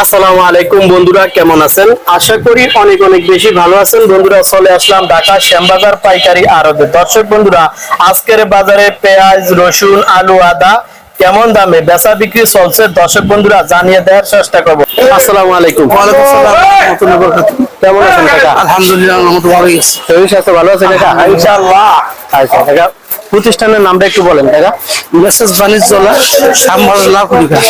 আসসালামু আলাইকুম বন্ধুরা কেমন আছেন? আশা করি অনেক অনেক বেশি ভালো আছেন। বন্ধুরা চলে আসলাম ঢাকা শ্যামবাজার পাইকারি আড়তে দর্শক বন্ধুরা আজকের বাজারে পেঁয়াজ রসুন আলু আদা কেমন দামে বেচা বিক্রি চলছে? দর্শক বন্ধুরা জানিয়ে দেওয়ার চেষ্টা করব। আসসালামু আলাইকুম। কেমন আছেন কাকা? আলহামদুলিল্লাহ ভালো আছে কাকা? ইনশাআল্লাহ। আচ্ছা কাকা প্রতিষ্ঠানের নামটা একটু বলেন কাকা। মেসেজ সাম্বার লাকুড়িকা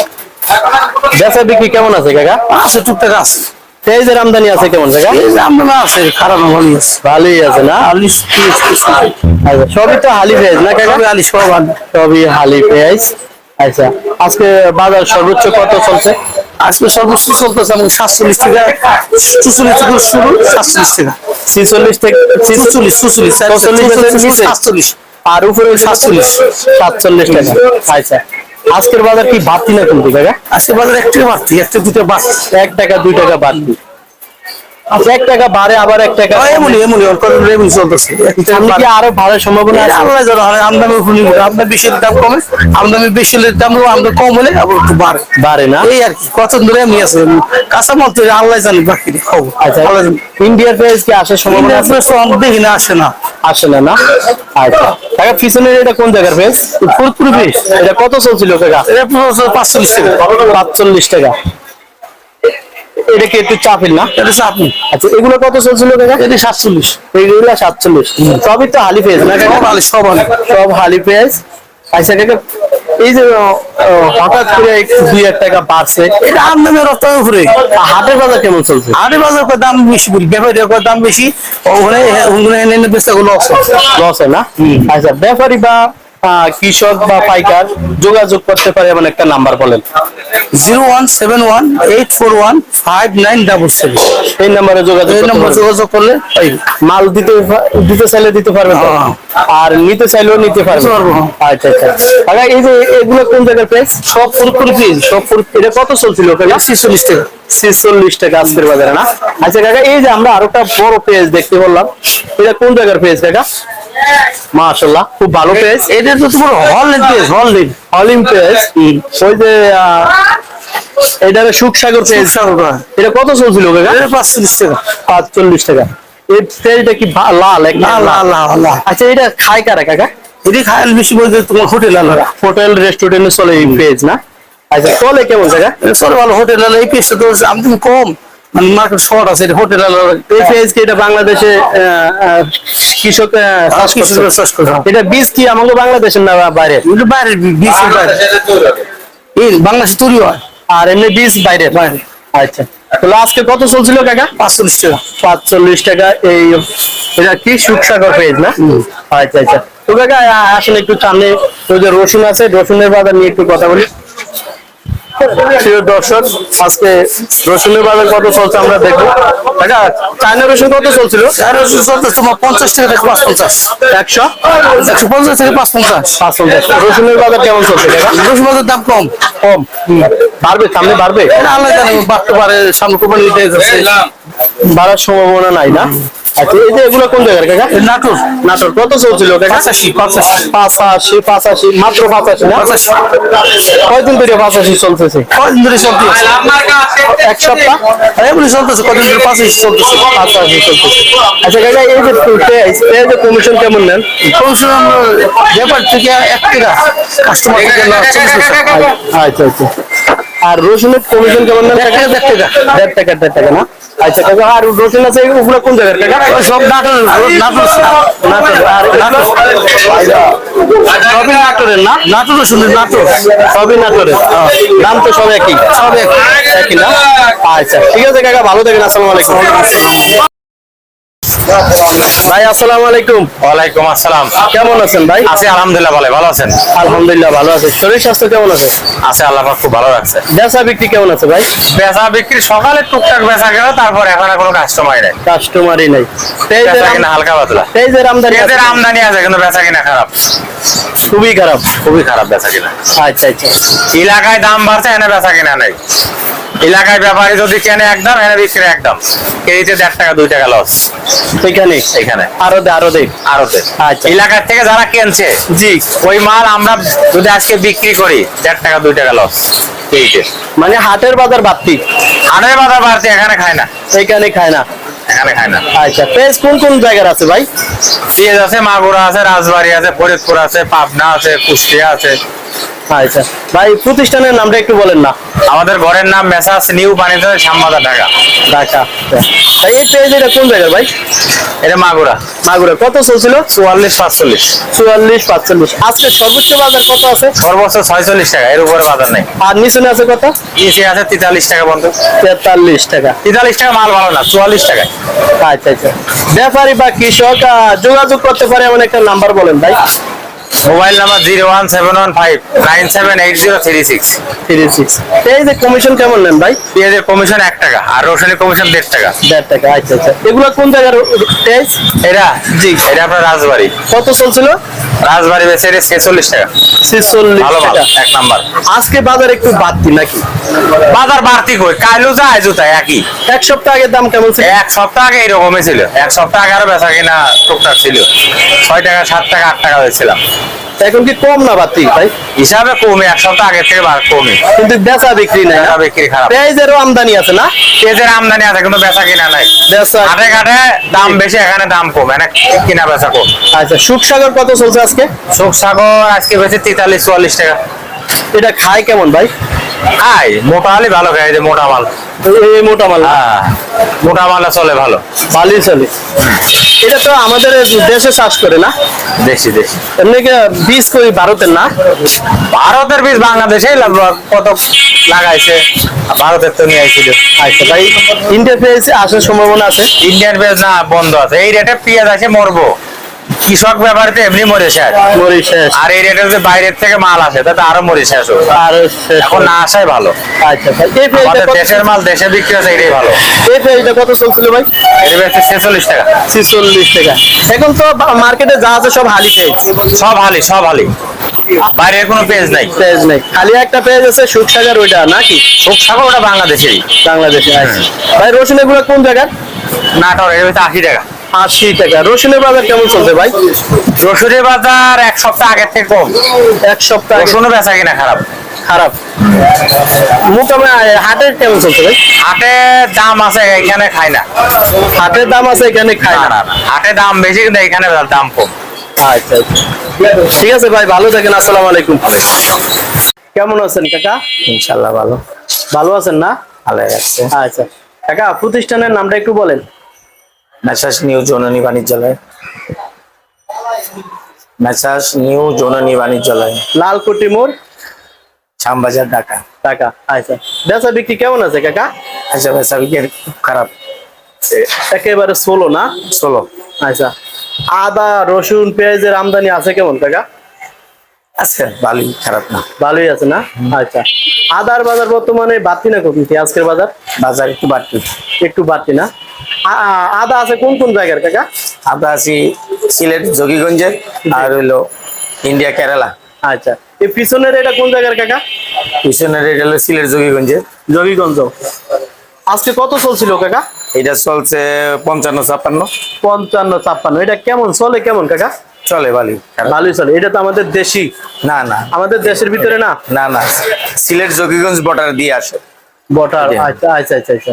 বেচা বিক্রি কেমন আছে কাকা? আছে টুকটাক আছে। পেঁয়াজের আমদানি আছে কেমন কাকা? যে আমরা আছে খারাপ ভালোই আছে। ভালোই আছে না? আলিশ আচ্ছা সবই তো হালি পেঁয়াজ না কাকা? সবই আলিশ সব সবই হালি পেঁয়াজ। আচ্ছা আজকে বাজার সর্বোচ্চ কত চলছে? আজকে সর্বোচ্চ চলতেছে সাতচল্লিশ টাকা চুচল্লিশ থেকে শুরু সাতচল্লিশ টাকা। ছিচল্লিশ থেকে চুচল্লিশ চুচল্লিশ চল্লিশ সাতচল্লিশ। আর উপরে সাতচল্লিশ। সাতচল্লিশ টাকা। আচ্ছা। আজকের বাজার কি বাড়তি না কিন্তু কাকা আজকে বাজার একটা বাড়তি একটা দুটো বাড়তি। এক টাকা দুই টাকা বাড়তি। আচ্ছা এক টাকা বাড়ে আবার এক টাকা এমনি চলতেছে। কি আরও ভাড়ার সম্ভাবনা আছে? আল্লাহ জানে হয় দাম কমে আমদানি বেশি হলে দাম কমে, হলে আবার একটু বাড়ে। বাড়ে না? এই আর কি কত এমনি আছে কাঁচা আল্লাহ জানি বাকি খাব। আচ্ছা ইন্ডিয়ার প্রাইস কি আসার সম্ভাবনা আছে? দেখি না আসে না। আসে না না? আচ্ছা পিছনের এটা কোন জায়গার প্রাইস ফুরপুরি বেশ এটা কত চলছিল কাকা এটা পাঁচচল্লিশ টাকা। পাঁচচল্লিশ টাকা। এটা কি একটু চাপের না? এটা আপনি আচ্ছা এগুলো কত চলছিল কাকা? এটা সাতচল্লিশ। এগুলো সাতচল্লিশ। সবই তো হালি না সব আলি সব সব হালি আচ্ছা কাকা এই যে হঠাৎ করে দুই এক টাকা বাড়ছে। এটা রপ্তানি উপরে। হাটের বাজার কেমন চলছে? আড়ে বাজার দাম বেশি বলি দাম বেশি? ওখানে ওখানে লস হয়। না? আচ্ছা ব্যাপারী বা কৃষক বা পাইকার যোগাযোগ করতে পারে এমন একটা নাম্বার বলেন। Zero one seven one eight four one five nine double seven. এই নাম্বারে যোগাযোগ এই যোগাযোগ করলে মাল দিতে দিতে চাইলে দিতে হ্যাঁ। আর নিতে চাইলেও নিতে পারবেন। নিতে হ্যাঁ। আচ্ছা আচ্ছা। এই যে এগুলো কোন জায়গার প্রাইস সব ফুরফুরি পিস সব ফুর এটা কত চলছিল কাকা ছিচল্লিশ টাকা। ছিচল্লিশ টাকা আজকের বাজারে না? আচ্ছা কাকা এই যে আমরা আরও একটা বড় পেজ দেখতে বললাম। এটা কোন জায়গার পেজ কাকা? মাশাল্লাহ খুব ভালো পেজ। এটা তো তোমার হল পেজ হল লেন অলিম পেজ ওই যে এটা সুখসাগর পেজ। এটা কত চলছিল কাকা এটা পাঁচচল্লিশ টাকা। পাঁচচল্লিশ টাকা। এই পেজটা কি লাল এক না না আচ্ছা এটা খায় কারা কাকা? এটি খায়াল বেশি বলতে তোমার হোটেল আলাদা হোটেল রেস্টুরেন্টে চলে এই পেজ না? আচ্ছা চলে কেমন জায়গা চলে ভালো হোটেল আলাদা এই পেজটা তো আমদানি কম। মার্কেট শর্ট আছে এটা হোটেল এই পেজ কি এটা বাংলাদেশে আহ, আহ, কৃষক চাষ করে। এটা বীজ কি আমাদের বাংলাদেশের না বাইরে? বাইরে এই বাংলাদেশে তৈরি হয়। আর এমনি বীজ বাইরে বাইরে। আচ্ছা। তাহলে আজকে কত চলছিল কাকা? পাঁচচল্লিশ টাকা। পাঁচচল্লিশ টাকা এই এটা কি সুখসাগর পেজ না? আচ্ছা আচ্ছা। তো কাকা আসলে একটু সামনে। ওই যে রসুন আছে রসুনের বাজার নিয়ে একটু কথা বলি। প্রিয় দর্শক আজকে রসুনের বাজার কত চলছে আমরা দেখব। কাকা চায়না রসুন কত চলছিল? তোমার পঞ্চাশ থেকে পাঁচ পঞ্চাশ একশো? একশো পঞ্চাশ থেকে পাঁচ পঞ্চাশ পাঁচ পঞ্চাশ রসুনের বাজার কেমন চলছে রসুন বাজার দাম কম। কম। বাড়বে সামনে বাড়বে? এটা আল্লাহ জানে বাড়তে পারে সামনে কোম্পানি বাড়ার সম্ভাবনা নাই না? আচ্ছা এই যে এগুলো কোন জায়গার কাকা? নাটোর। নাটোর। কত চলছিল কাকা? পাঁচাশি পাঁচাশি। পাঁচাশি পাঁচাশি মাত্র পাঁচাশি না? পাঁচাশি। কয়দিন ধরে চলতেছে? ধরে এক সপ্তাহ? এমনি চলতেছে ধরে চলতেছে। পাঁচাশি চলতেছে। আচ্ছা কাকা এই যে কমিশন কেমন নেন? কমসে কম ব্যাপার থেকে এক টাকা কাস্টমার থেকে না আচ্ছা আচ্ছা। আর রসুনের কমিশন কেমন নেন কাকা দেড় টাকা। দেড় টাকা দেড় টাকা না? আচ্ছা কাকা আর রসুন আছে উপরে কোন জায়গার কাকা? সব নাটোর নাটোর। নাটোর আর সবই নাটোরের না? নাটোর শুনে নাটোর। সবই নাটোরের। দাম তো সব একই। সব একই। একই না? আচ্ছা ঠিক আছে কাকা ভালো থাকেন আসসালামু আলাইকুম। ভাই আসসালামু আলাইকুম। ওয়ালাইকুম আসসালাম। কেমন আছেন ভাই? আছি আলহামদুলিল্লাহ ভালো ভালো আছেন? আলহামদুলিল্লাহ ভালো আছে। শরীর স্বাস্থ্য কেমন আছে? আছে আল্লাহ পাক খুব ভালো রাখছে। বেচা বিক্রি কেমন আছে ভাই? বেচা বিক্রি সকালে টুকটাক বেচা গেল তারপর এখন আর কোনো কাস্টমার নেই। কাস্টমারই নাই। আম- কিনা হালকা পাতলা। পেঁয়াজের আমদানি আছে? আমদানি আছে কিন্তু বেচা কিনা খারাপ। খুবই খারাপ। খুবই খারাপ বেচা কিনা। আচ্ছা আচ্ছা। এলাকায় দাম বাড়ছে এনে বেচা কিনা নেই। এলাকায় ব্যাপারে যদি কেনে একদম এনে বিক্রি একদম। কেজিতে দেড় টাকা দুই টাকা লস সেখানে এখানে। আরও দে আরও দে আরতে। আচ্ছা। এলাকার থেকে যারা কিনছে জি। ওই মাল আমরা যদি আজকে বিক্রি করি দেড় টাকা দুই টাকা লস কেজিতে। মানে হাটের বাজার বাড়তি? হাটের বাজার বাড়তি এখানে খায় না। এখানে খায় না? এখানে খায় না। আচ্ছা কোন কোন জায়গার আছে ভাই? পেঁয়াজ আছে মাগুরা আছে রাজবাড়ি আছে ফরিদপুর আছে পাবনা আছে কুষ্টিয়া আছে। আচ্ছা ভাই প্রতিষ্ঠানের নামটা একটু বলেন না। আমাদের ঘরের নাম মেসাস নিউ বাণিজ্য শ্যামবাজার ঢাকা। ঢাকা ভাই এই পেঁয়াজ এটা কোন জায়গার ভাই? এটা মাগুরা। মাগুরা। কত চলছিল? চুয়াল্লিশ পাঁচচল্লিশ। চুয়াল্লিশ পাঁচচল্লিশ। আজকে সর্বোচ্চ বাজার কত আছে? সর্বোচ্চ ছয়চল্লিশ টাকা এর উপরে বাজার নেই। আর নিচে আছে কত? নিচে আছে তেতাল্লিশ টাকা পর্যন্ত তেতাল্লিশ টাকা। তেতাল্লিশ টাকা মাল ভালো না চুয়াল্লিশ টাকায়। আচ্ছা আচ্ছা। ব্যাপারী বা কৃষক যোগাযোগ করতে পারে এমন একটা নাম্বার বলেন ভাই। Mobile number zero one seven one five nine seven eight zero three six. Three six. যে কমিশন কেমন নেন ভাই? পেঁয়াজের কমিশন এক টাকা আর রসুনের কমিশন দেড় টাকা। দেড় টাকা আচ্ছা আচ্ছা। এগুলো কোন জায়গার পেঁয়াজ? এটা? জি। এটা আপনার রাজবাড়ি। কত চলছিল? রাজবাড়ি বেচে এটা ছেচল্লিশ টাকা। ছেচল্লিশ টাকা। এক নাম্বার। আজকে বাজার একটু বাড়তি নাকি? বাজার বাড়তি কই? কাইলো যায় জুতা একই। এক সপ্তাহ আগে দাম কেমন ছিল? এক সপ্তাহ আগে এরকমই ছিল। এক সপ্তাহ আগে আরও বেচা কিনা টুকটাক ছিল। ছয় টাকা সাত টাকা আট টাকা হয়েছিলাম এখন কি কম না ভাই? হিসাবে কমে এক সপ্তাহ থেকে কমে। কিন্তু বেচা বিক্রি নাই না? বেচা বিক্রি খারাপ। পেঁয়াজেরও আমদানি আছে না? পেঁয়াজের আমদানি আছে কিন্তু বেচা কিনা নাই। বেচা ঘাটে ঘাটে দাম বেশি এখানে দাম কম এখানে কিনা বেচা কম। আচ্ছা সুখসাগর কত চলছে আজকে? শোক সাগর আজকে বেশি তেতাল্লিশ চুয়াল্লিশ টাকা। এটা খায় কেমন ভাই? খাই মোটা ভালো খাই এই যে মোটা মাল। এই মোটা মাল? হ্যাঁ মোটা মালে চলে ভালো। ভালোই চলে। এটা তো আমাদের দেশে চাষ করে না? দেশি দেশি। এমনি বীজ করি ভারতের না? ভারতের বীজ বাংলাদেশেই লাগ- কত লাগাইছে? ভারতের তো নিয়ে আইছিল আচ্ছা ভাই। ইন্ডিয়া পেঁয়াজ আসার সম্ভাবনা আছে? ইন্ডিয়ান পেঁয়াজ না বন্ধ আছে। এই রেটে পেঁয়াজ আছে মরবো। কৃষক ব্যাপারে এমনি মরে শেষ। মরিশাস আর এই রেটে যদি বাইরের থেকে মাল আসে তাতে আরও মরে শেষ হবে আর এখন না আসাই ভালো। আচ্ছা ভাই এই পেঁয়াজটা দেশের মাল দেশে বিক্রি আছে এটাই ভালো। এই পেঁয়াজটা কত চলছিল ভাই? এর বেশি ছেচল্লিশ টাকা। ছিচল্লিশ টাকা। এখন তো মার্কেটে যা আছে সব হালি পেঁয়াজ সব হালি সব হালি। বাইরের কোনো পেঁয়াজ নাই। পেঁয়াজ নেই। খালি একটা পেঁয়াজ আছে সুখসাগর ওইটা নাকি? শোক সাগর ওটা বাংলাদেশেরই। বাংলাদেশে আচ্ছা। ভাই রসুন এগুলো কোন জায়গার? নাটোর এর বেশি আশি টাকা। আশি টাকা। রসুনের বাজার কেমন চলছে ভাই? রসুনের বাজার এক সপ্তাহ আগের থেকে কম। এক সপ্তাহ আগে। রসুনও বেচা কিনা খারাপ। খারাপ। মোটামুটি হাটের কেমন চলছে ভাই? হাটে দাম আছে এখানে খাই না। হাটের দাম আছে এখানে খায় না। না না না। হাটে দাম বেশি কিন্তু এখানে দাম কম। আচ্ছা আচ্ছা। ঠিক আছে ভাই ভালো থাকেন আসসালামু আলাইকুম। কেমন আছেন কাকা? ইনশাল্লাহ ভালো। ভালো আছেন না? ভালো আছে। আচ্ছা। কাকা প্রতিষ্ঠানের নামটা একটু বলেন। মেসাস নিউ জননী বাণিজ্যালয়। মেসাস নিউ জননী বাণিজ্যালয়। লালকুটি মোড়। শ্যামবাজার ঢাকা। টাকা আচ্ছা। বেচা বিক্রি কেমন আছে কাকা? আচ্ছা বেচা বিক্রি খুব খারাপ। একেবারে ষোলো না? ষোলো। আচ্ছা। আদা রসুন পেঁয়াজের আমদানি আছে কেমন কাকা? আছে ভালোই খারাপ না। ভালোই আছে না? আচ্ছা। আদার বাজার বর্তমানে বাড়তি না কমতি? আজকের বাজার? বাজার একটু বাড়তি। একটু বাড়তি না? আদা আছে কোন কোন জায়গার কাকা? আদা আছি সিলেট যোগীগঞ্জের আর হইল ইন্ডিয়া কেরালা। আচ্ছা। এই পিছনের এটা কোন জায়গার কাকা? পিছনের এটা হলো সিলেট যোগীগঞ্জের জবিগঞ্জ আজকে কত চলছিল কাকা? এটা চলছে পঞ্চান্ন ছাপ্পান্ন। পঞ্চান্ন ছাপ্পান্ন। এটা কেমন চলে কেমন কাকা? চলে ভালোই ভালোই চলে। এটা তো আমাদের দেশি। না না। আমাদের দেশের ভিতরে না? না না। সিলেট যোগীগঞ্জ বর্ডার দিয়ে আসে। বটার জি। আচ্ছা আচ্ছা আচ্ছা আচ্ছা।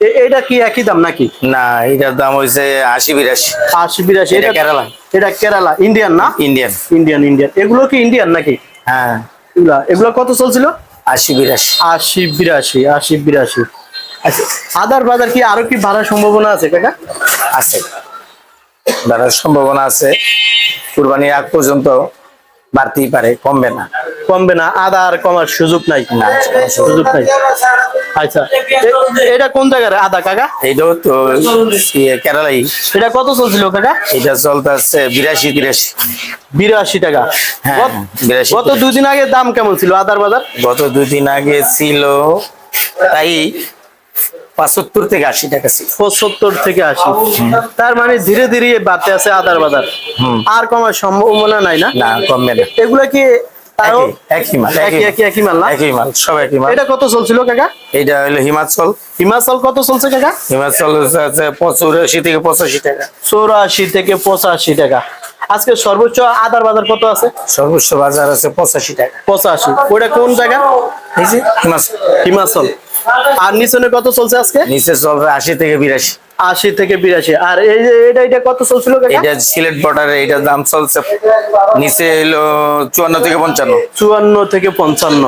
এটা কি একই দাম নাকি? না এটার দাম হয়েছে আশি বিরাশি। আশি বিরাশি এটা কেরালা। এটা কেরালা ইন্ডিয়ান না? ইন্ডিয়ান। Indian Indian. এগুলো কি ইন্ডিয়ান নাকি? হ্যাঁ। এগুলা এগুলো কত চলছিল? আশি বিরাশি। আশি বিরাশি আশি বিরাশি। আচ্ছা আদার বাজার কি আরও কি বাড়ার সম্ভাবনা আছে কাকা? আছে। বাড়ার সম্ভাবনা আছে। কুরবানির আগ পর্যন্ত বাড়তেই পারে কমবে না। কমবে না আদা আর কমার সুযোগ নাই। না সুযোগ নাই। আচ্ছা এটা কোন জায়গার আদা কাকা? এইটাও তো কেরালাই। এটা কত চলছিল কাকা? এটা চলতে আসছে বিরাশি তিরাশি। বিরাশি টাকা। হ্যাঁ, গত- বিরাশি গত দুদিন আগে দাম কেমন ছিল আদার বাজার? গত দুই দিন আগে ছিল তাই পঁচাত্তর থেকে আশি টাকা ছিল। পঁচাত্তর থেকে আশি। তার মানে ধীরে ধীরে বাড়তে আছে আদার বাজার আর কমার সম্ভাবনা নাই না? না কমবে না। এগুলা কি হিমাচল। হিমাচল কত চলছে কাকা? হিমাচল থেকে পঁচাশি টাকা। চৌরাশি থেকে পঁচাশি টাকা। আজকে সর্বোচ্চ আদার বাজার কত আছে? সর্বোচ্চ বাজার আছে পঁচাশি টাকা। পঁচাশি। ওটা কোন জায়গা? হিমাচল। হিমাচল। আর নিচনে কত চলছে আজকে? নিচে চলবে আশি থেকে বিরাশি। আশি থেকে বিরাশি। আর এই যে এটা এটা কত চলছিল এটা সিলেট বর্ডারে এটার দাম চলছে নিচে এলো চুয়ান্ন থেকে পঞ্চান্ন। চুয়ান্ন থেকে পঞ্চান্ন।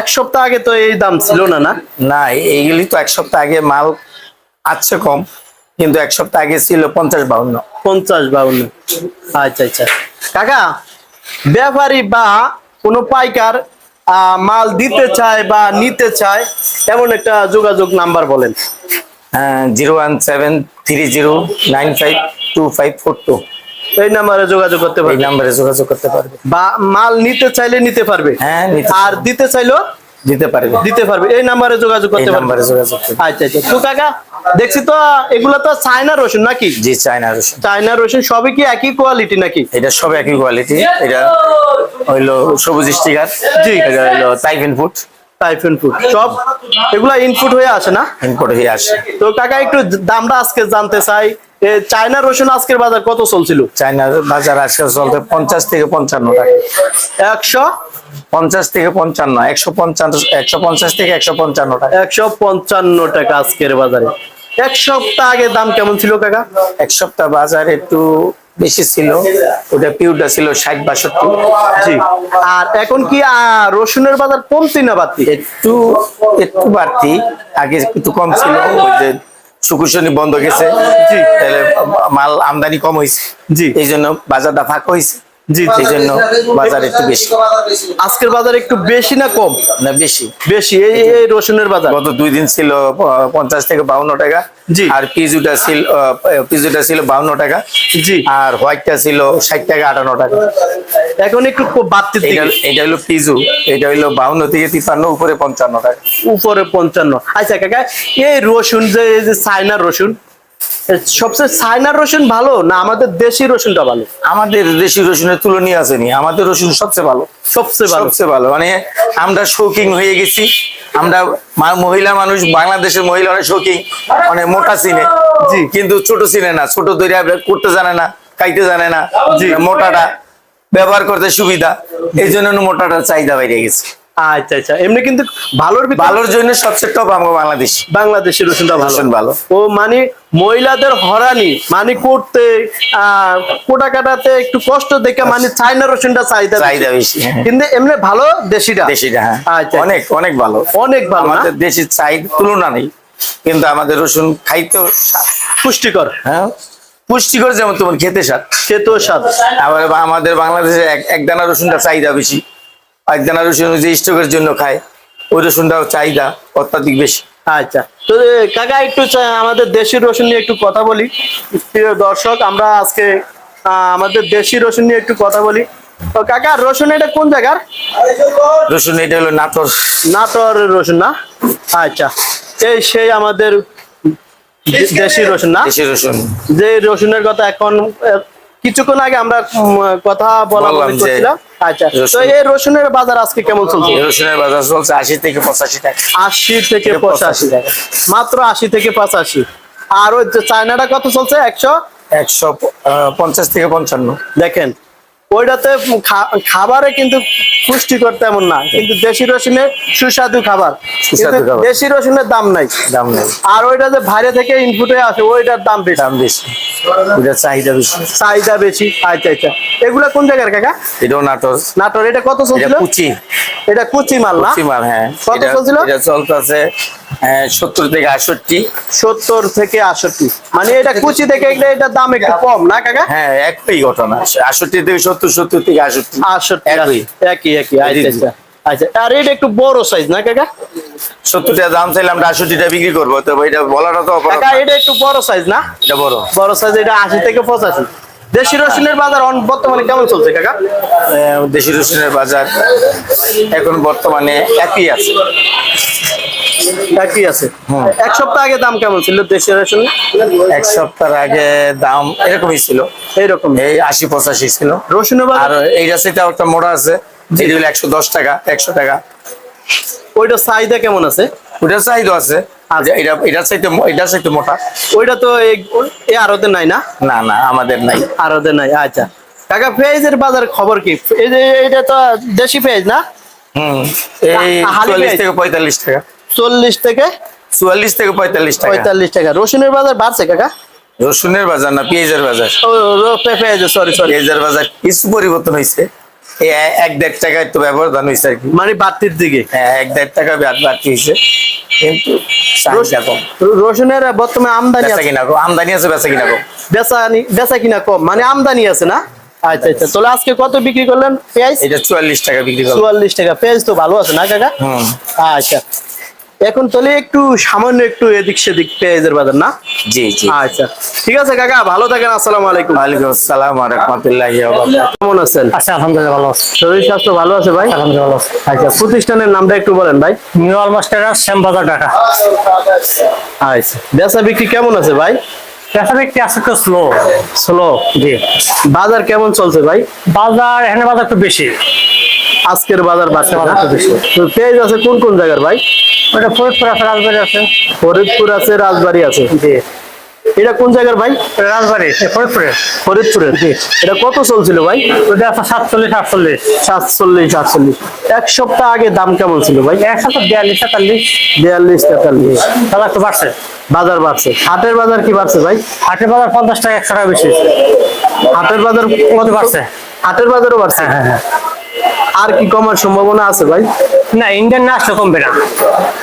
এক সপ্তাহ আগে তো এই দাম ছিল না না? না এইগুলি তো এক সপ্তাহ আগে মাল আছে কম কিন্তু এক সপ্তাহ আগে ছিল পঞ্চাশ বাউন্ন। পঞ্চাশ বাউন্ন। আচ্ছা আচ্ছা। কাকা ব্যাপারী বা কোনো পাইকার মাল দিতে চায় বা নিতে চায় এমন একটা যোগাযোগ নাম্বার বলেন। Zero one seven three zero nine five two five four two. এই নাম্বারে যোগাযোগ করতে এই পারবে। নাম্বারে যোগাযোগ করতে পারবে। বা মাল নিতে চাইলে নিতে পারবে। হ্যাঁ আর দিতে চাইলেও দিতে পারবে। দিতে পারবে। এই নাম্বারে যোগাযোগ করতে পারবে। নাম্বারে যোগাযোগ আচ্ছা আচ্ছা। তো কাকা দেখছি তো এগুলো তো চায়না রসুন নাকি? জি চায়না রসুন। চায়না রসুন সবই কি একই কোয়ালিটি নাকি? এটা সব একই কোয়ালিটি এটা হইল সবুজ স্টিকার জি। এটা হইল টাইফিন ফুড টাইফুন ফুড সব এগুলা ইনপুট হয়ে আসে না? ইম্পোর্ট হয়ে আসে। তো কাকা একটু দামটা আজকে জানতে চাই। চায়না রসুন আজকের বাজার কত চলছিল? চায়নার বাজার আজকে চলতে পঞ্চাশ থেকে পঞ্চান্ন টাকা। একশো? পঞ্চাশ থেকে পঞ্চান্ন একশো পঞ্চান্ন একশো পঞ্চাশ থেকে একশো পঞ্চান্ন টাকা। একশো পঞ্চান্ন টাকা আজকের বাজারে। এক সপ্তাহ আগে দাম কেমন ছিল কাকা? এক সপ্তাহ বাজার একটু বেশি ছিল ওটা পিউটা ছিল ষাট বাষট্টি। জি। আর এখন কি রসুনের বাজার কমতি না বাড়তি? একটু একটু বাড়তি আগে একটু কম ছিল ওই যে বন্ধ গেছে জি। তাহলে মাল আমদানি কম হয়েছে। জি। এই জন্য বাজারটা ফাঁকা হয়েছে। জি, এই জন্য বাজার একটু বেশি। আজকের বাজার একটু বেশি না কম? না বেশি। বেশি এই এই রসুনের বাজার। গত দুই দিন ছিল পঞ্চাশ থেকে বাউন্ন টাকা। জি। আর পিজুটা ছিল পিজুটা ছিল বাউন্ন টাকা। জি। আর হোয়াইটটা ছিল ষাট টাকা আটান্ন টাকা। এখন একটু খুব এটা হলো পিজু। এটা হলো বাউন্ন থেকে তিপ্পান্ন উপরে পঞ্চান্ন টাকা। উপরে পঞ্চান্ন। আচ্ছা কাকা এই রসুন যে চায়নার রসুন সবচেয়ে চায়নার রসুন ভালো না আমাদের দেশি রসুনটা ভালো? আমাদের দেশি রসুনের তুলনীয় আছে নি আমাদের রসুন সবচেয়ে ভালো। সবচেয়ে ভালো? সবচেয়ে ভালো মানে আমরা শৌকিং হয়ে গেছি। আমরা মহিলা মানুষ বাংলাদেশের মহিলা অনেক শৌকিং অনেক মোটা চিনে। জি। কিন্তু ছোট চিনে না ছোট দইরা করতে জানে না খাইতে জানে না। জি। মোটাটা ব্যবহার করতে সুবিধা এই জন্য মোটাটা চাহিদা বাইরে গেছে। আচ্ছা আচ্ছা। এমনি কিন্তু ভালোর ভালোর জন্য সবচেয়ে টপ আমরা বাংলাদেশ। বাংলাদেশি রসুনটা ভালো। ভালো। ও মানে মহিলাদের হরানি মানে করতে কোটা কাটাতে একটু কষ্ট দেখে মানে চায়না রসুনটা চাহিদা বেশি। চাহিদা বেশি হ্যাঁ। কিন্তু এমনি ভালো দেশিটা? দেশিটা হ্যাঁ। আচ্ছা। অনেক অনেক ভালো। অনেক ভালো আমাদের দেশের চাহিদা তুলনা নেই কিন্তু আমাদের রসুন খাইতেও স্বাদ। পুষ্টিকর। হ্যাঁ। পুষ্টিকর যেমন তোমার খেতে স্বাদ। খেতেও স্বাদ। আবার আমাদের বাংলাদেশে এক এক দানা রসুনটা চাহিদা বেশি। দানা রসুন যে স্টকের জন্য খায় ওই রসুনটাও চাহিদা অত্যাধিক বেশি। আচ্ছা তো কাকা একটু চা- আমাদের দেশি রসুন নিয়ে একটু কথা বলি। প্রিয় দর্শক আমরা আজকে আমাদের দেশি রসুন নিয়ে একটু কথা বলি। তো কাকা রসুন এটা কোন জায়গার? রসুন এটা হলো নাটোর। নাটোর রসুন না? আচ্ছা এই সেই আমাদের দেশি রসুন। না? দেশি রসুন। যে রসুনের কথা এখন কিছুক্ষণ আগে আমরা কথা বলা করছিলাম। আচ্ছা তো এই রসুনের বাজার আজকে কেমন চলছে? রসুনের বাজার চলছে আশি থেকে পঁচাশি টাকা। আশি থেকে থেকে পঁচাশি টাকা। মাত্র আশি থেকে পঁচাশি। আর ওই চায়নাটা কত চলছে? একশো? একশো পঞ্চাশ থেকে পঞ্চান্ন। দেখেন ওইটাতে খাবারে কিন্তু পুষ্টিকর তেমন না কিন্তু দেশি রসুনের সুস্বাদু খাবার। দেশি রসুনের দাম নাই। দাম নেই। আর ওইটা যে বাইরে থেকে ইনপুটে আসে ওইটার দাম বেশি। দাম বেশি। চাহিদা বেশি। চাহিদা বেশি। আচ্ছা আচ্ছা। এগুলা কোন জায়গার কাকা? এটাও নাটোর। নাটোর। এটা কত চলছিল? কুচি। এটা কুচি মাল না? কুচি মাল হ্যাঁ। কত চলছিল? এটা চলতেছে সত্তর থেকে আটষট্টি। সত্তর থেকে আষট্টি মানে এটা কুচি থেকে এটার দাম একটু কম না কাকা? হ্যাঁ একই ঘটনা। আটষট্টি থেকে সত্তর সত্তর থেকে আটষট্টি। আষট্টি একই। একই আচ্ছা। আচ্ছা আচ্ছা। আর এটা একটু বড় সাইজ না কাকা? সত্তর টাকা দাম চাইলে আমরা আটষট্টিটা বিক্রি করব তো এটা বলাটা তো কাকা এটা একটু বড় সাইজ না? এটা বড়। বড় সাইজ এটা আশি থেকে পঁচাশি। দেশি রসুনের বাজার বর্তমানে কেমন চলছে কাকা? দেশি রসুনের বাজার এখন বর্তমানে একই আছে। একই আছে। এক সপ্তাহ আগে দাম কেমন ছিল দেশি রসুন এক সপ্তাহ আগে দাম এরকমই ছিল। এইরকম। এই আশি পঁচাশি ছিল। রসুনের আর এইটা একটা মোটা আছে। একশো দশ টাকা একশো টাকা। ওইটা চাহিদা কেমন আছে? ওটা চাহিদা আছে। এটা এটা চাইতে এটা চাইতে মোটা। ওইটা তো এই- এই আরতে নাই না? না না আমাদের নাই। আরতে নাই আচ্ছা। কাকা পেঁয়াজের বাজার খবর কি? এই এটা তো দেশি পেঁয়াজ না? হুম এই চল্লিশ থেকে পঁয়তাল্লিশ টাকা। চল্লিশ থেকে চুয়াল্লিশ থেকে পঁয়তাল্লিশ টাকা। পঁয়তাল্লিশ টাকা। রসুনের বাজার বাড়ছে কাকা? রসুনের বাজার না পেঁয়াজের বাজার। সরি সরি পেঁয়াজের বাজার কিছু পরিবর্তন হয়েছে। এক দেড় টাকা একটু ব্যবধান হয়েছে আর কি। মানে বাড়তির দিকে? হ্যাঁ এক দেড় টাকা বাড়তি হয়েছে। কিন্তু রসুনের বর্তমানে আমদানি আছে। কিনা কম আমদানি আছে বেচা কিনা কম। বেচা বেচা কিনা কম। মানে আমদানি আছে না? আচ্ছা আচ্ছা। তাহলে আজকে কত বিক্রি করলেন পেঁয়াজ? এটা চুয়াল্লিশ টাকা বিক্রি করব চুয়াল্লিশ টাকা। পেঁয়াজ তো ভালো আছে না কাকা? আচ্ছা। এখন তাহলে একটু সামান্য একটু এদিক সেদিক পেঁয়াজের বাজার না? জি জি। আচ্ছা ঠিক আছে কাকা ভালো থাকেন আসসালামু আলাইকুম। ওয়ালাইকুম আসসালাম রহমতুল্লাহ কেমন আছেন? আচ্ছা আলহামদুলিল্লাহ ভালো আছি। শরীর স্বাস্থ্য ভালো আছে ভাই? আলহামদুলিল্লাহ ভালো আছি। আচ্ছা প্রতিষ্ঠানের নামটা একটু বলেন ভাই। নিউ অলমাস্টার শ্যামবাজার ঢাকা। আচ্ছা বেচা বিক্রি কেমন আছে ভাই? আছে একটু স্লো স্লো জি। বাজার কেমন চলছে ভাই? বাজার এখানে বাজার একটু বেশি। আজকের বাজার বাড়ছে তো পেঁয়াজ আছে কোন কোন জায়গার ভাই? ওটা ফরিদপুর আছে রাজবাড়ি আছে। ফরিদপুর আছে রাজবাড়ি আছে। জি। এটা কোন জায়গার ভাই? রাজবাড়ি ফরিদপুরের। এটা কত চলছিল ভাই? ওটা সাতচল্লিশ আটচল্লিশ। সাতচল্লিশ আটচল্লিশ। এক সপ্তাহ আগে দাম কেমন ছিল ভাই? একসাথে বিয়াল্লিশ তেতাল্লিশ। বিয়াল্লিশ তেতাল্লিশ। বাজার একটু বাড়ছে। বাজার বাড়ছে। হাটের বাজার কি বাড়ছে ভাই? হাটের বাজার পঞ্চাশ টাকা একশো টাকা বেশি। হাটের বাজার কত বাড়ছে? হাটের বাজারও বাড়ছে? হ্যাঁ হ্যাঁ হ্যাঁ। আর কি কমার সম্ভাবনা আছে ভাই? না ইন্ডিয়ান না আসলে কমবে না।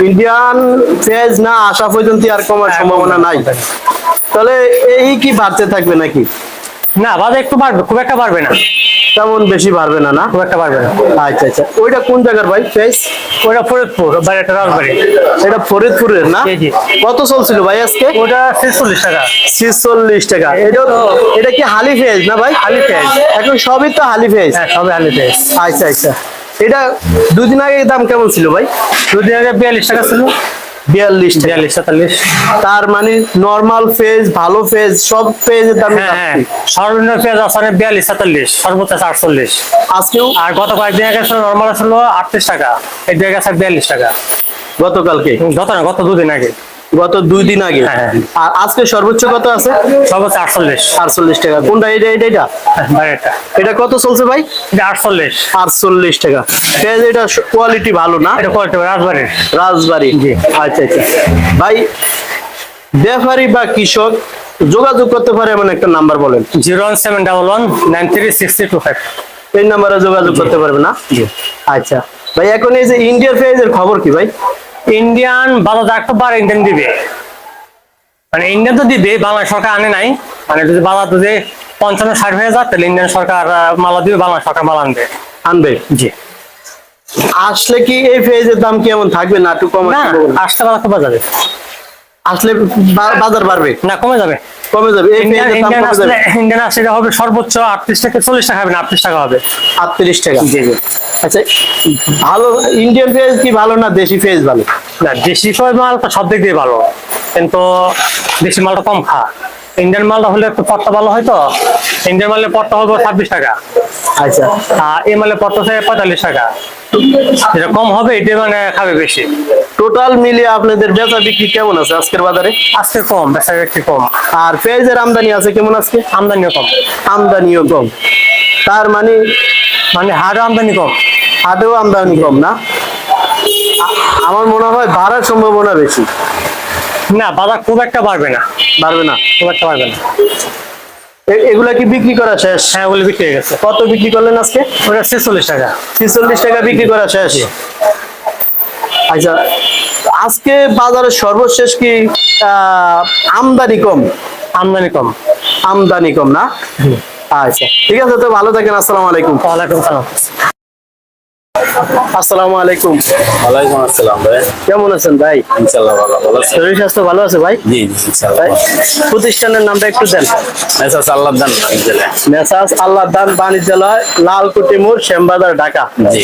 ইন্ডিয়ান পেঁয়াজ না আসা পর্যন্ত আর কমার হ্যাঁ, সম্ভাবনা নাই। তাহলে এই কি বাড়তে থাকবে নাকি? না বাজার একটু বাড়বে খুব একটা বাড়বে না। তেমন বেশি বাড়বে না না? খুব একটা বাড়বে না। আচ্ছা আচ্ছা। ওইটা কোন জায়গার ভাই পেঁয়াজ ওটা ফরিদপুর বাড়ি একটা রাজবাড়ি। এটা ফরিদপুরের না। কত চলছিল ভাই আজকে? ওটা ছেচল্লিশ টাকা। ছিচল্লিশ টাকা। এটা এটা কি হালি পেঁয়াজ না ভাই? হালি পেঁয়াজ। এখন সবই তো হালি পেঁয়াজ হ্যাঁ সবে আলু পেঁয়াজ আচ্ছা আচ্ছা। এটা দুদিন আগে দাম কেমন ছিল ভাই? দুদিন আগে বিয়াল্লিশ টাকা ছিল। বিয়াল্লিশ বিয়াল্লিশ সাতাল্লিশ তার মানে নর্মাল ফেজ ভালো ফেজ সব ফেজের দাম হ্যাঁ হ্যাঁ। সর্বনিম্ন ফেজ আসলে বিয়াল্লিশ সাতাল্লিশ সর্বোচ্চ আটচল্লিশ। আজকেও? আর গত কয়েকদিন আগে নর্মাল আসলো আটত্রিশ টাকা। এই দিকে গেছে বিয়াল্লিশ টাকা। গতকালকে? গত না গত দুদিন আগে। গত দুই দিন আগে? হ্যাঁ, হ্যাঁ। আর আজকে সর্বোচ্চ কত আছে? সর্বোচ্চ আটচল্লিশ। আটচল্লিশ টাকা। কোনটা এটা এটা এটা। এটা কত চলছে ভাই? এটা আটচল্লিশ। আটচল্লিশ টাকা। এটা কোয়ালিটি ভালো না? এটা কোয়ালিটি রাজবাড়ির রাজবাড়ি। আচ্ছা আচ্ছা। ভাই ব্যাপারী বা কৃষক যোগাযোগ করতে পারে এমন একটা নাম্বার বলেন। Zero one seven double one nine three six three two five. এই নাম্বারে যোগাযোগ করতে পারবে না? আচ্ছা। ভাই এখন এই যে ইন্ডিয়ার পেঁয়াজের খবর কি ভাই? ইন্ডিয়ান বাজার একটু বাড়ে ইন্ডিয়ান দিবে। মানে ইন্ডিয়ান তো দিবে বাংলা সরকার আনে নাই। মানে যদি বাজার যদি পঞ্চান্ন ষাট হয়ে যায় তাহলে ইন্ডিয়ান সরকার মালা দিবে বাংলা সরকার মাল আনবে। আনবে? জি। আসলে কি এই পেঁয়াজের দাম কেমন থাকবে না একটু কমে আসলে বাজার কমে যাবে আসলে বাজার বাড়বে? না কমে যাবে। কমে যাবে? ইন্ডিয়ান আসলে হবে সর্বোচ্চ আটত্রিশ থেকে চল্লিশ টাকা হবে না? আটত্রিশ টাকা হবে। আটত্রিশ টাকা। জি জি। আচ্ছা ভালো ইন্ডিয়ান পেঁয়াজ কি ভালো না দেশি পেঁয়াজ ভালো? না দেশি মাল তো সব দিক দিয়ে ভালো। কিন্তু দেশি মালটা কম খা। ইন্ডিয়ান মালটা হলে একটু পট্টা ভালো হয় তো? ইন্ডিয়ান মালের পট্টা হবে ছাব্বিশ টাকা। আচ্ছা। আর এই মালের পট্টা হচ্ছে পঁয়তাল্লিশ টাকা। যেটা কম হবে এটা মানে খাবে বেশি। টোটাল মিলিয়ে আপনাদের বেচা বিক্রি কেমন আছে আজকের বাজারে? আজকে কম বেচা বিক্রি কম। আর পেঁয়াজের আমদানি আছে কেমন আজকে? আমদানিও কম। আমদানিও কম। তার মানে? মানে হারও আমদানি কম। হাটেও আমদানি কম না? আমার মনে হয় বাড়ার সম্ভাবনা বেশি। না বাজার খুব একটা বাড়বে না। বাড়বে না। খুব একটা বাড়বে না। এগুলা কি বিক্রি করা শেষ? হ্যাঁ ওগুলো বিক্রি হয়ে গেছে। কত বিক্রি করলেন আজকে? ওটা ছেচল্লিশ টাকা। ছিচল্লিশ টাকা বিক্রি করা শেষ। আচ্ছা আজকে বাজারে সর্বশেষ কি আহ, আমদানি কম? আমদানি কম। আমদানি কম না? আচ্ছা ঠিক আছে তো ভালো থাকেন আসসালামু আলাইকুম। ওয়ালাইকুম সালাম আসসালামু আলাইকুম। ওয়ালাইকুম আসসালাম ভাই। কেমন আছেন ভাই? ইনশাল্লাহ ভালো ভালো শরীর স্বাস্থ্য ভালো আছে ভাই? জি ইনশাল্লাহ প্রতিষ্ঠানের নামটা একটু দেন। সাল্লাহ দান মেসাজ আল্লাহ দান বাণিজ্যালয় লালকুটি মোড় শ্যামবাজার ঢাকা। জি।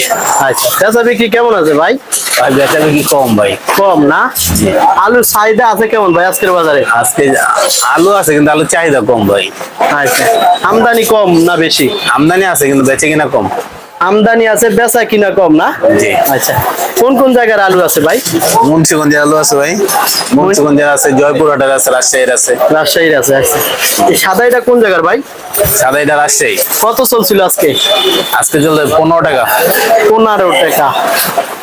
আচ্ছা পেঁচা বিক্রি কেমন আছে ভাই? ভাই বেচা বিক্রি কম ভাই। কম না? আলুর চাহিদা আছে কেমন ভাই আজকের বাজারে? আজকে আলু আছে কিন্তু আলুর চাহিদা কম ভাই। আচ্ছা আমদানি কম না বেশি? আমদানি আছে কিন্তু বেচে কিনা কম। আমদানি আছে বেচা কিনা কম না? আচ্ছা কোন কোন জায়গার আলু আছে ভাই? মুন্সিগঞ্জের আলু আছে ভাই। মুন্সিগঞ্জের আছে জয়পুরহাটের আছে রাজশাহীর আছে। রাজশাহীর আছে আচ্ছা। এই সাদা এটা কোন জায়গার ভাই? সাদাইটা রাজশাহী। কত চলছিল আজকে? আজকে চলছে পনেরো টাকা। পনেরো টাকা।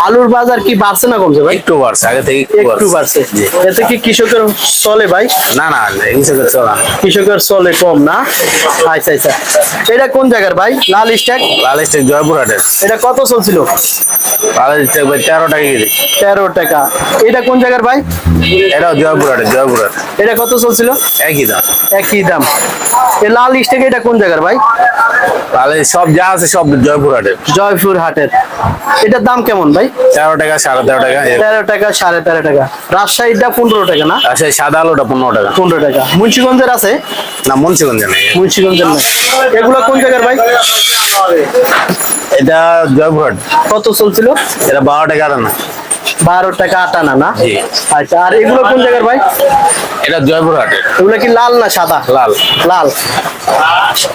আলুর বাজার কি বাড়ছে না কমছে ভাই? একটু বাড়ছে আগে থেকে একটু বাড়ছে। এতে কি কৃষকের চলে ভাই? না না হিসেবে চলা। কৃষকের চলে কম না? আচ্ছা আচ্ছা। এটা কোন জায়গার ভাই? লাল স্ট্যাক? লাল স্টেক এটা কত চলছিল? তেরো টাকা কেজি। তেরো টাকা। এটা কোন জায়গার ভাই? এটাও জয়পুরহাটের জয়পুরহাট। এটা কত চলছিল? একই দাম। একই দাম। এই লাল এটা কোন জায়গার ভাই? লাল সব যা আছে সব জয়পুরহাটের। জয়পুর হাটের এটার দাম কেমন ভাই? তেরো টাকা সাড়ে তেরো টাকা তেরো টাকা সাড়ে তেরো টাকা। রাজশাহীটা পনেরো টাকা না? সেই সাদা আলুটা পনেরো টাকা। পনেরো টাকা। মুন্সিগঞ্জের আছে? না নেই। মুন্সিগঞ্জের না এগুলো কোন জায়গার ভাই? এটা জয়পুরহাট। কত চলছিল? এটা বারো টাকা আর বারো টাকা আটানা না। আচ্ছা আর এগুলো কোন জায়গার ভাই? এটা জয়পুরহাটের এগুলো কি লাল না সাদা? লাল। লাল।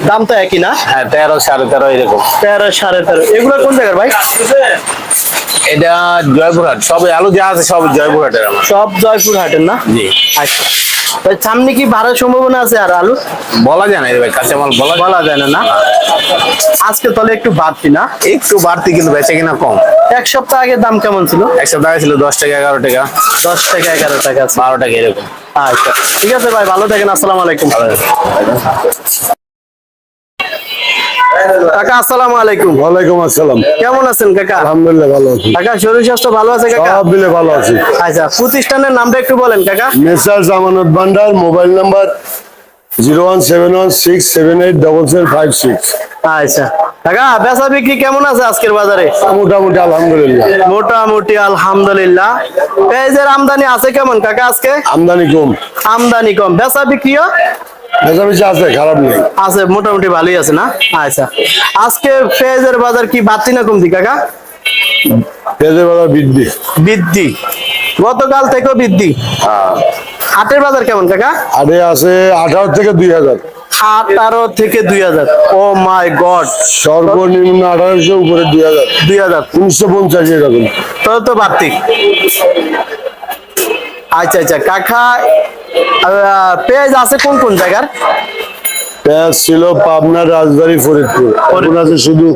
দাম তো একই না? হ্যাঁ তেরো সাড়ে তেরো এরকম। তেরো সাড়ে তেরো। এগুলো কোন জায়গার ভাই? এটা জয়পুরহাট। সব আলু যা আছে সব জয়পুরহাটের আমার। সব জয়পুর হাটের না? জি। আচ্ছা। সামনে কি বাড়ার সম্ভাবনা আছে আর আলু বলা যায় না ভাই কাঁচামাল বলা যায় বলা যায় না না? আজকে তাহলে একটু বাড়তি না? একটু বাড়তি কিন্তু বেচে কিনা কম। এক সপ্তাহ আগে দাম কেমন ছিল? এক সপ্তাহ আগে ছিল দশ টাকা এগারো টাকা। দশ টাকা এগারো টাকা বারো টাকা এরকম। আচ্ছা ঠিক আছে ভাই ভালো থাকেন আসসালামু আলাইকুম। কাকা আসসালামু আলাইকুম। ওয়ালাইকুম আসসালাম। কেমন আছেন কাকা? আলহামদুলিল্লাহ ভালো আছি। কাকা শরীর স্বাস্থ্য ভালো আছে কাকা? সব মিলে ভালো আছি। আচ্ছা প্রতিষ্ঠানের নামটা একটু বলেন কাকা। মেসার জামানত ভান্ডার mobile number zero one seven one six seven eight double seven five six. আচ্ছা। কাকা বেচা বিক্রি কেমন আছে আজকের বাজারে? মোটামুটি আলহামদুলিল্লাহ। মোটামুটি আলহামদুলিল্লাহ। পেঁয়াজের আমদানি আছে কেমন কাকা আজকে? আমদানি কম। আমদানি কম। বেচা বিক্রিও? আছে খারাপ নেই। আছে মোটামুটি ভালোই আছে না? আচ্ছা। আজকে পেঁয়াজের বাজার কি বাড়তি না কমতি কাকা? পেঁয়াজের বাজার বৃদ্ধি। বৃদ্ধি। গতকাল থেকেও বৃদ্ধি। হাটের বাজার কেমন কাকা? আরে আছে আঠারো থেকে দুই হাজার। আঠারো থেকে দুই হাজার। Oh my god. সর্বনিম্ন আঠারোশো উপরে দুই হাজার। দুই হাজার। উনিশশো পঞ্চাশ এরকম। তাহলে তো বাড়তি। আচ্ছা আচ্ছা কাকা পেঁয়াজ আছে কোন কোন জায়গার? পেঁয়াজ ছিল পাবনা রাজবাড়ি ফরিদপুর। এখন আছে শুধু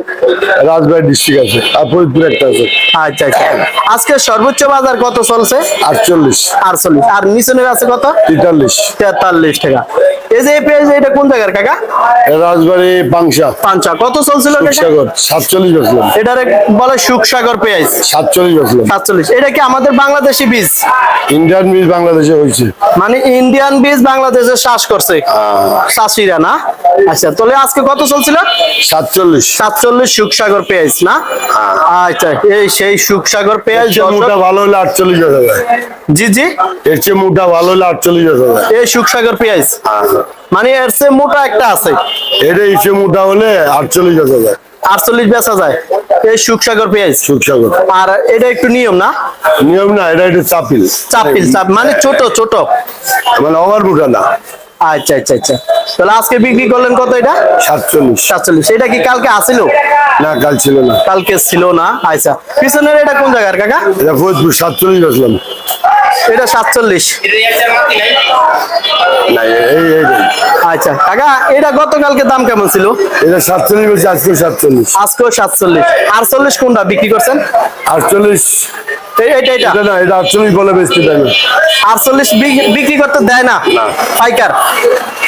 রাজবাড়ি ডিস্ট্রিক্ট আছে আর ফরিদপুর একটা আছে। আচ্ছা আচ্ছা। আজকে সর্বোচ্চ বাজার কত চলছে? আটচল্লিশ। আটচল্লিশ। আর নিচনের আছে কত? তেতাল্লিশ। তেতাল্লিশ টাকা। এই যে পেঁয়াজ এটা কোন জায়গার কাকা? রাজবাড়ি পাংশা। কত চলছিল? সাতচল্লিশ এটারে বলে সুখসাগর পেঁয়াজ। সাতচল্লিশ সাতচল্লিশ। এটা কি আমাদের বাংলাদেশি বীজ? ইন্ডিয়ান বাংলাদেশে হয়েছে। মানে ইন্ডিয়ান বীজ বাংলাদেশে চাষ করছে। চাষিরা না? আচ্ছা তাহলে আজকে কত চলছিল? সাতচল্লিশ। সাতচল্লিশ সুখসাগর পেঁয়াজ না? আচ্ছা এই সেই সুখসাগর পেঁয়াজ মোটা ভালো হলে আটচল্লিশ হাজার জি জি? এর চেয়ে মোটা ভালো হলে আটচল্লিশ হাজার এই সুখসাগর পেঁয়াজ? মানে এর চেয়ে মোটা একটা আছে। এটা এর চেয়ে মোটা হলে আটচল্লিশ হাজার আটচল্লিশ বেচা যায়। এই সুখসাগর পেঁয়াজ? সুখসাগর। আর এটা একটু নিয়ম না? নিয়ম না এটা একটু চাপিল। চাপিল চাপ মানে ছোট ছোট। মানে ওভার মোটা না। আচ্ছা আচ্ছা আচ্ছা। তাহলে আজকে বিক্রি করলেন কত এটা? সাতচল্লিশ। সাতচল্লিশ। এটা কি কালকে আসিল? না কাল ছিল না। কালকে ছিল না। আচ্ছা। পিছনের এটা কোন জায়গার কাকা? এটা ফরিদপুর সাতচল্লিশ বসলাম এটা সাতচল্লিশ। আচ্ছা। কাকা এটা গতকালকে দাম কেমন ছিল? এটা সাতচল্লিশ বলছে সাতচল্লিশ। আজকেও সাতচল্লিশ। আটচল্লিশ কোনটা বিক্রি করছেন? আটচল্লিশ। এটা এটা এটা না এটা আটচল্লিশ বলে বেচতে দেয় বিক্রি- করতে দেয় না পাইকার।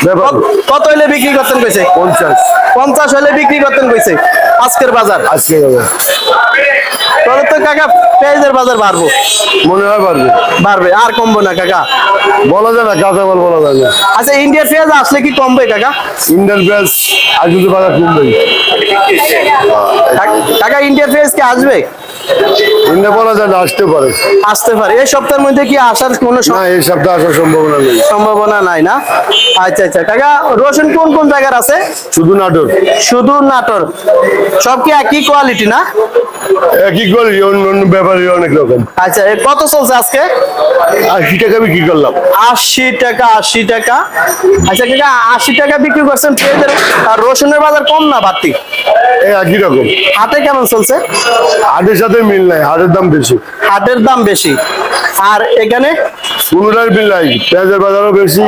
কত- কত হইলে বিক্রি করতেন কইছে হইলে বিক্রি করতেন কইছে আজকের বাজার। আজকে তাহলে তো কাকা পেঁয়াজের বাজার বাড়বো। মনে হয় বাড়বে। আর কমবো না কাকা। বলা যায় না কাঁচামাল বলা যায় না। আচ্ছা ইন্ডিয়ার পেঁয়াজ আসলে কি কমবে কাকা? ইন্ডিয়ান পেঁয়াজ আর যদি বাজার কমবে। কাকা ইন্ডিয়ার পেঁয়াজ কি আসবে? ইন্দে বলা যায় আসতে পারে। আসতে পারে। এই সপ্তাহের মধ্যে কি আসার কোনো না এই সপ্তাহে আসার সম্ভাবনা নেই। সম্ভাবনা নাই না? আচ্ছা আচ্ছা। কাকা রসুন কোন কোন জায়গার আছে? শুধু নাটক শুধু নাটোর। সব কি একই কোয়ালিটি না? একই করে অন্য অন্য ব্যাপারে অনেক রকম। আচ্ছা এ কত চলছে আজকে? আশি টাকা বিক্রি করলাম। আশি টাকা আশি টাকা। আচ্ছা কাকা আশি টাকা বিক্রি করছেন পেঁয়াজের। আর রসুনের বাজার কম না বাড়তি? এই একই রকম। হাটে কেমন চলছে? হাটের সাথে মিল নাই হাটের দাম বেশি। হাটের দাম বেশি। আর এখানে? মিল নাই পেঁয়াজের বাজারও বেশি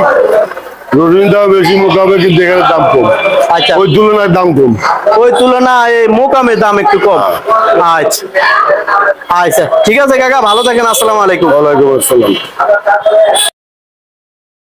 রসুন দাম বেশি মোকামে কিন্তু এখানে দাম কম। আচ্ছা। ওই তুলনায় দাম কম। ওই তুলনায় এই দাম একটু কম। আচ্ছা। আচ্ছা ঠিক আছে কাকা ভালো থাকেন আসসালামু আলাইকুম। ওয়ালাইকুম আসসালাম।